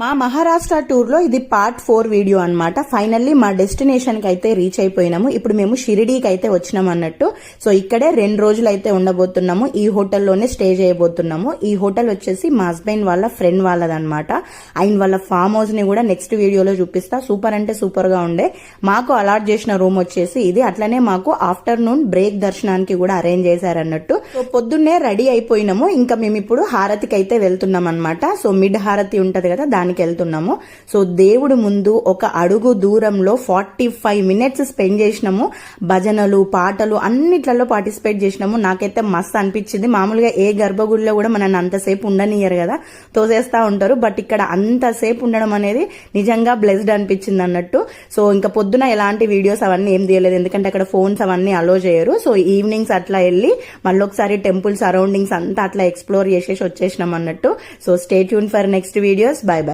మా మహారాష్ట్ర టూర్లో ఇది పార్ట్ ఫోర్ వీడియో అన్నమాట. ఫైనల్లీ మా డెస్టినేషన్కి అయితే రీచ్ అయిపోయినాము. ఇప్పుడు మేము షిరిడీకి అయితే వచ్చినాం అన్నట్టు. సో ఇక్కడే రెండు రోజులు అయితే ఉండబోతున్నాము. ఈ హోటల్లోనే స్టే చేయబోతున్నాము. ఈ హోటల్ వచ్చేసి మా హస్బెండ్ వాళ్ళ ఫ్రెండ్ వాళ్ళదనమాట ఆయన వాళ్ళ ఫామ్ హౌస్ని కూడా నెక్స్ట్ వీడియోలో చూపిస్తా. సూపర్ అంటే సూపర్గా ఉండే. మాకు అలాట్ చేసిన రూమ్ వచ్చేసి ఇది. అట్లనే మాకు ఆఫ్టర్నూన్ బ్రేక్ దర్శనానికి కూడా అరేంజ్ చేశారన్నట్టు. సో పొద్దున్నే రెడీ అయిపోయినాము. ఇంకా మేము ఇప్పుడు హారతికి అయితే వెళ్తున్నాం అనమాట సో మిడ్ హారతి ఉంటుంది కదా స్థలానికి వెళ్తున్నాము. సో దేవుడు ముందు ఒక అడుగు దూరంలో ఫార్టీ ఫైవ్ మినిట్స్ స్పెండ్ చేసినాము. భజనలు పాటలు అన్నిట్లలో పార్టిసిపేట్ చేసినాము. నాకైతే మస్తు అనిపించింది. మామూలుగా ఏ గర్భగుడిలో కూడా మనల్ని అంతసేపు ఉండనియరు కదా. తోసేస్తా ఉంటారు. బట్ ఇక్కడ అంతసేపు ఉండడం అనేది నిజంగా బ్లెస్డ్ అనిపించింది అన్నట్టు. సో ఇంకా పొద్దున ఎలాంటి వీడియోస్ అవన్నీ ఏం తీయలేదు. ఎందుకంటే అక్కడ ఫోన్స్ అవన్నీ అలో చేయరు. సో ఈవినింగ్స్ అట్లా వెళ్ళి మళ్ళీ ఒకసారి టెంపుల్ సరౌండింగ్స్ అంతా అట్లా ఎక్స్ప్లోర్ చేసేసి వచ్చేసినాం అన్నట్టు. So stay tuned for next videos bye bye